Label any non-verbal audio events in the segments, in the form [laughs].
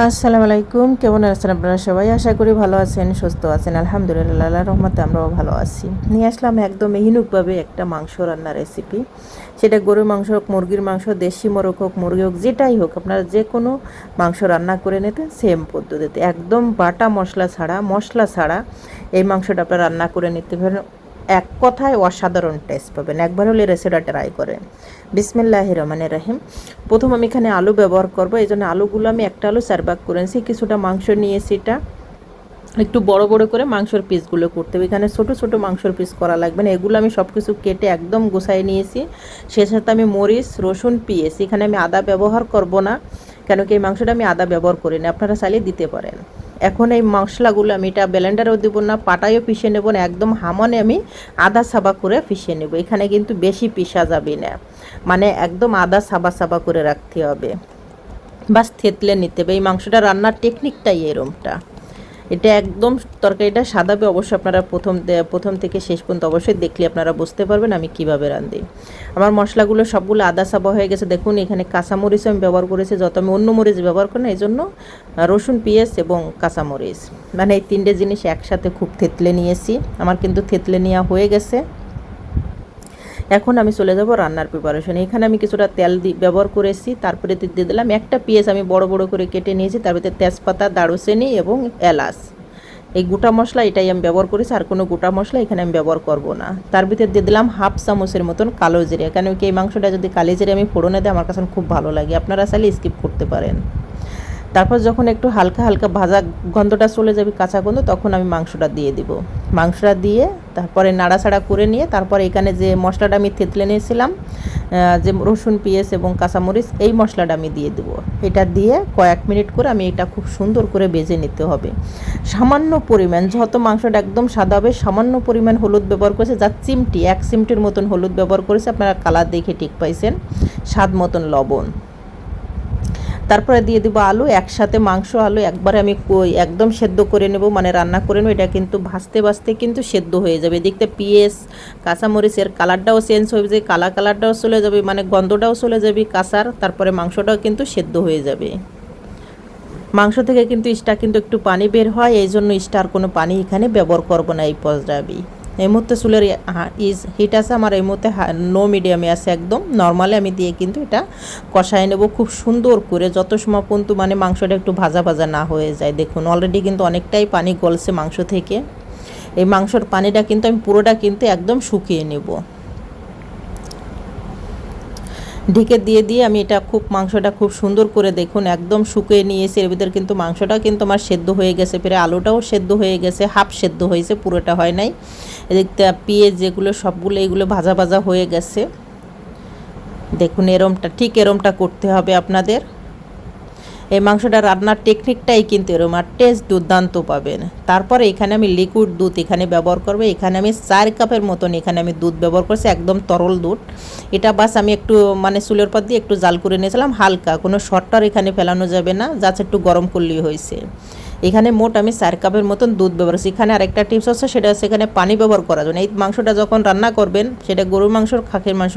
আসসালামু আলাইকুম, কেমন আছেন আপনারা সবাই? আশা করি ভালো আছেন, সুস্থ আছেন। আলহামদুলিল্লাহ আল্লাহ রহমতে আমরাও ভালো আছি। নিয়ে আসলাম একদম হিনুকভাবে একটা মাংস রান্নার রেসিপি সেটা গরুর মাংস হোক, মুরগির মাংস দেশি মোরগ হোক, মুরগি হোক, যেটাই হোক, আপনারা যে কোনো মাংস রান্না করে নিতে সেম পদ্ধতিতে। একদম বাটা মশলা ছাড়া মশলা ছাড়া এই মাংসটা আপনারা রান্না করে নিতে পারেন। এক কথায় অসাধারণ টেস্ট পাবেন। একবার হলে রেসিপিটা ট্রাই করেন বিসমিল্লাহ রহমানের রাহিম। প্রথম আমি এখানে আলু ব্যবহার করব। এই জন্য আলুগুলো আমি একটা আলু সার্ভাক করেছি কিছুটা মাংস নিয়েছি এটা। একটু বড় বড় করে মাংসের পিসগুলো করতে হবে। এখানে ছোটো ছোটো মাংসের পিস করা লাগবে না। এগুলো আমি সব কিছু কেটে একদম গোছাই নিয়েছি। সে সাথে আমি মরিচ, রসুন পিয়েছি এখানে আমি আদা ব্যবহার করব না। কেন কি এই মাংসটা আমি আদা ব্যবহার করি না আপনারা চালিয়ে দিতে পারেন। এখন এই মশলাগুলো আমি এটা ব্লেন্ডারেও দেবো না, পাটায়ও পিষে নেব না, একদম হামনে আমি আদা সাবা করে পিষে নেব। এখানে কিন্তু বেশি পিষা যাবে না। মানে একদম আদা সাবা সাবা করে রাখতে হবে। বাস থেতলে নিতে হবে। এই মাংসটা রান্নার টেকনিকটাই এরমটা। এটা একদম তরকারিটা সাদাবে অবশ্যই আপনারা প্রথম প্রথম থেকে শেষ পর্যন্ত অবশ্যই দেখলে আপনারা বুঝতে পারবেন আমি কীভাবে রাঁধি। আমার মশলাগুলো সবগুলো আদা সাবা হয়ে গেছে। দেখুন, এখানে কাঁচামরিচ আমি ব্যবহার করেছি, যত আমি অন্য মরিচ ব্যবহার করি না এই জন্য রসুন, পেঁয়াজ এবং কাঁচামরিচ। মানে এই তিনটে জিনিস একসাথে খুব থেতলে নিয়েছি। আমার কিন্তু থেতলে নেওয়া হয়ে গেছে। এখন আমি চলে যাব রান্নার প্রিপারেশন এখানে আমি কিছুটা তেল ব্যবহার করেছি, তারপরে দিয়ে দিলাম একটা পেঁয়াজ আমি বড় বড় করে কেটে নিয়েছি, তার ভিতরে তেজপাতা, দারুচিনি এবং এলাচ। এই গোটা মশলা এটাই আমি ব্যবহার করেছি, আর কোনো গোটা মশলা এখানে আমি ব্যবহার করব না। তার ভিতরে দিয়ে দিলাম হাফ চামচের মতন কালো জিরে। কেন কি এই মাংসটা যদি কালো জিরে আমি ফোড়নে দিই, আমার কাছে খুব ভালো লাগে। আপনারা চাইলে স্কিপ করতে পারেন। তারপর যখন একটু হালকা হালকা ভাজা গন্ধটা চলে যাবে, কাঁচা গন্ধ, তখন আমি মাংসটা দিয়ে দিব। মাংসটা দিয়ে তারপরে নাড়াচাড়া করে নিয়ে তারপর এখানে যে মশলাটা আমি থেতলে নিয়েছিলাম যে রসুন, পেঁয়াজ এবং কাঁচামরিচ, এই মশলাটা আমি দিয়ে দেবো। এটা দিয়ে কয়েক মিনিট করে আমি এটা খুব সুন্দর করে বেজে নিতে হবে। সামান্য পরিমাণ, যত মাংসটা একদম সাদা হবে, সামান্য পরিমাণ হলুদ ব্যবহার করেছে, যা চিমটি, এক চিমটির মতন হলুদ ব্যবহার করেছে, আপনারা কালার দেখে ঠিক পাইছেন, স্বাদ মতন লবণ। তারপরে দিয়ে দিব আলু, একসাথে মাংস, আলু একবারে আমি একদম সেদ্ধ করে নেব মানে রান্না করে নেব, এটা কিন্তু ভাজতে ভাজতে কিন্তু সেদ্ধ হয়ে যাবে। দেখতে পিএস কাঁচামরিচের কালারটাও চেঞ্জ হয়ে যাবে, কালা কালারটাও চলে যাবে মানে গন্ধটাও চলে যাবে কাঁচার, তারপরে মাংসটাও কিন্তু সেদ্ধ হয়ে যাবে। মাংস থেকে কিন্তু ইস্টা কিন্তু একটু পানি বের হয় এই জন্য ইস্টার কোনো পানি এখানে ব্যবহার করব না এই পর্যায়ে এই মুহূর্তে চুলের ইজ, হিট আছে, আমার এই মুহূর্তে নো মিডিয়ামে আছে একদম। নর্মালি আমি দিয়ে কিন্তু এটা কষায় নেব খুব সুন্দর করে। যত সময় পর্যন্ত মানে মাংসটা একটু ভাজা ভাজা না হয়ে যায়, দেখুন অলরেডি কিন্তু অনেকটাই পানি গলছে মাংস থেকে। এই মাংসর পানিটা কিন্তু আমি পুরোটা কিন্তু একদম শুকিয়ে নেব। ঢেকে দিয়ে দিয়ে আমি এটা খুব মাংসটা খুব সুন্দর করে দেখুন, একদম শুকিয়ে নিয়েছি। এর ভিতরে কিন্তু মাংসটাও কিন্তু আমার সেদ্ধ হয়ে গেছে ফেরে আলুটাও সেদ্ধ হয়ে গেছে, হাফ সেদ্ধ হয়েছে, পুরোটা হয় নাই। এদিকটা পেঁয়াজ যেগুলো, সবগুলো এগুলো ভাজা ভাজা হয়ে গেছে। দেখুন এরমটা, ঠিক এরমটা করতে হবে আপনাদের। এই মাংসটা রান্নার টেকনিকটাই কিন্তু এরকম আর টেস্ট দুর্দান্ত পাবেন। তারপরে এখানে আমি লিকুইড দুধ এখানে ব্যবহার করব। এখানে আমি চার কাপের মতন এখানে আমি দুধ ব্যবহার করছি, একদম তরল দুধ। এটা বাস আমি একটু মানে চুলের পর দিয়ে একটু জাল করে নিয়েছিলাম, হালকা। কোনো শর্টটার এখানে ফেলানো যাবে না যাচ্ছে একটু গরম করলেই হয়েছে। এখানে মোট আমি চার কাপের মতন দুধ ব্যবহার করছি। এখানে আরেকটা টিপস আছে, সেটা সেখানে পানি ব্যবহার করার জন্য। এই মাংসটা যখন রান্না করবেন, সেটা গরুর মাংস খাকের মাংস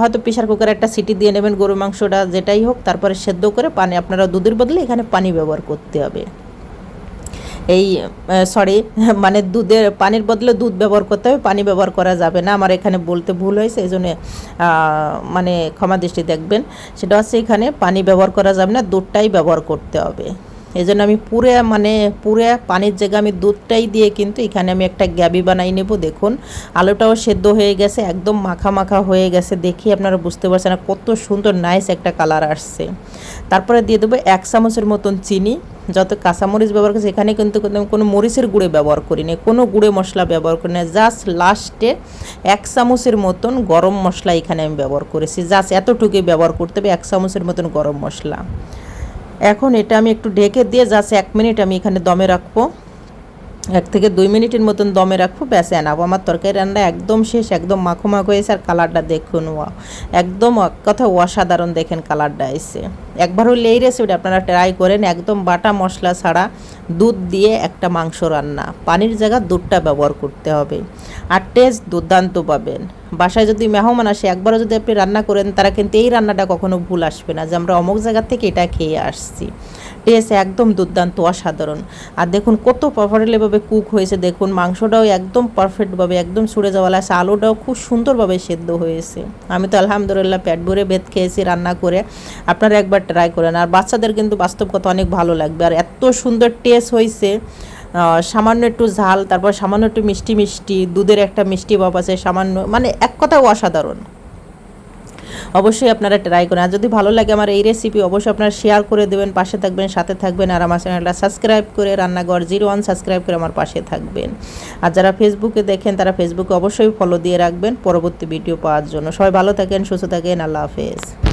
হয়তো প্রেশার কুকারে একটা সিটি দিয়ে নেবেন গরুর মাংসটা, যেটাই হোক, তারপরে সেদ্ধ করে পানি, আপনারা দুধের বদলে এখানে পানি ব্যবহার করতে হবে। এই সরি [laughs] মানে দুধের, পানির বদলে দুধ ব্যবহার করতে হবে, পানি ব্যবহার করা যাবে না। আমার এখানে বলতে ভুল হয়েছে এই জন্যে মানে ক্ষমা দৃষ্টি দেখবেন। সেটা হচ্ছে এখানে পানি ব্যবহার করা যাবে না, দুধটাই ব্যবহার করতে হবে। এই জন্য আমি পুরে মানে পুরে পানির জায়গায় আমি দুধটাই দিয়ে কিন্তু এখানে আমি একটা গ্যাবি বানাই নেব, দেখুন। আলুটাও সেদ্ধ হয়ে গেছে, একদম মাখা মাখা হয়ে গেছে, দেখি আপনারা বুঝতে পারছেন কত সুন্দর নাইস একটা কালার আসছে। তারপরে দিয়ে দেবো এক চামচের মতন চিনি, যত কাঁচামরিচ ব্যবহার করছি, এখানে কিন্তু আমি কোনো মরিচের গুঁড়ে ব্যবহার করি না, কোনো গুঁড়ে মশলা ব্যবহার করি না জাস্ট লাস্টে এক চামচের মতন গরম মশলা এখানে আমি ব্যবহার করেছি জাস্ট এতটুকুই ব্যবহার করতে হবে, এক চামচের মতন গরম মশলা। এখন এটা আমি একটু ঢেকে দিয়ে যাচ্ছে এক মিনিট আমি এখানে দমে রাখব। এক থেকে দুই মিনিটের মতন দমে রাখব, ব্যাস এনাবো আমার তরকারি রান্না একদম শেষ, একদম মাখো মাখো হয়েছে, আর কালারটা দেখুন একদম কথা অসাধারণ দেখেন কালারটা এসে। একবার হলে এই রেসিপিটা আপনারা ট্রাই করেন, একদম বাটা মশলা ছাড়া দুধ দিয়ে একটা মাংস রান্না। পানির জায়গা দুধটা ব্যবহার করতে হবে। আর টেস্ট দুর্দান্ত পাবেন। বাসায় যদি মেহমান আসে, একবারও যদি আপনি রান্না করেন, তারা কিন্তু এই রান্নাটা কখনো ভুল আসবে না যে আমরা অমুক জায়গার থেকে এটা খেয়ে আসছি। টেস্ট একদম দুর্দান্ত, অসাধারণ। আর দেখুন কত প্রপারলিভাবে কুক হয়েছে, দেখুন মাংসটাও একদম পারফেক্টভাবে একদম ছুড়ে যাওয়া লাগছে, আলুটাও খুব সুন্দরভাবে সেদ্ধ হয়েছে। আমি তো আলহামদুলিল্লাহ প্যাট ভরে ভেদ খেয়েছি রান্না করে, আপনারা একবার ট্রাই করেন। আর বাচ্চাদের কিন্তু বাস্তব কথা অনেক ভালো লাগবে। আর এত সুন্দর টেস্ট হয়েছে সামান্য একটু ঝাল, তারপর সামান্য একটু মিষ্টি মিষ্টি, দুধের একটা মিষ্টি ভাব আছে, সামান্য মানে এক কথায় অসাধারণ। অবশ্যই আপনারা ট্রাই করেন। আর যদি ভালো লাগে আমার এই রেসিপি অবশ্যই আপনারা শেয়ার করে দেবেন, পাশে থাকবেন, সাথে থাকবেন, আর আমার চ্যানেলটা সাবস্ক্রাইব করে রান্নাঘর জিরো ওয়ান সাবস্ক্রাইব করে আমার পাশে থাকবেন। আর যারা ফেসবুকে দেখেন, তারা ফেসবুকে অবশ্যই ফলো দিয়ে রাখবেন। পরবর্তী ভিডিও পাওয়ার জন্য। সবাই ভালো থাকেন, সুস্থ থাকেন, আল্লাহ হাফেজ।